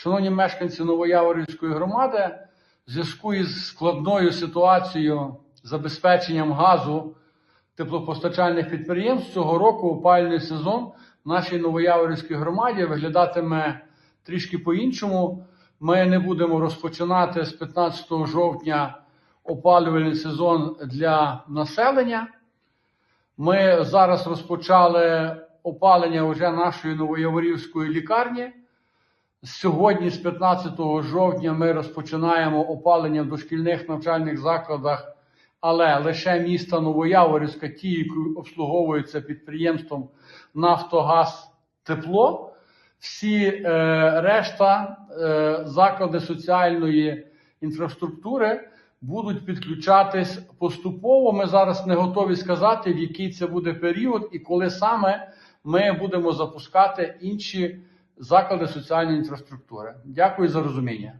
Шановні мешканці Новояворівської громади, в зв'язку із складною ситуацією забезпеченням газу теплопостачальних підприємств цього року опалювальний сезон в нашій Новояворівській громаді виглядатиме трішки по-іншому. Ми не будемо розпочинати з 15 жовтня опалювальний сезон для населення. Ми зараз розпочали опалення вже нашої Новояворівської лікарні. Сьогодні, з 15 жовтня, ми розпочинаємо опалення в дошкільних навчальних закладах, але лише міста Новояворівська, ті, які обслуговуються підприємством Нафтогаз Тепло. Всі е, решта е, заклади соціальної інфраструктури будуть підключатись поступово. Ми зараз не готові сказати, в який це буде період і коли саме ми будемо запускати інші заклади соціальної інфраструктури. Дякую за розуміння.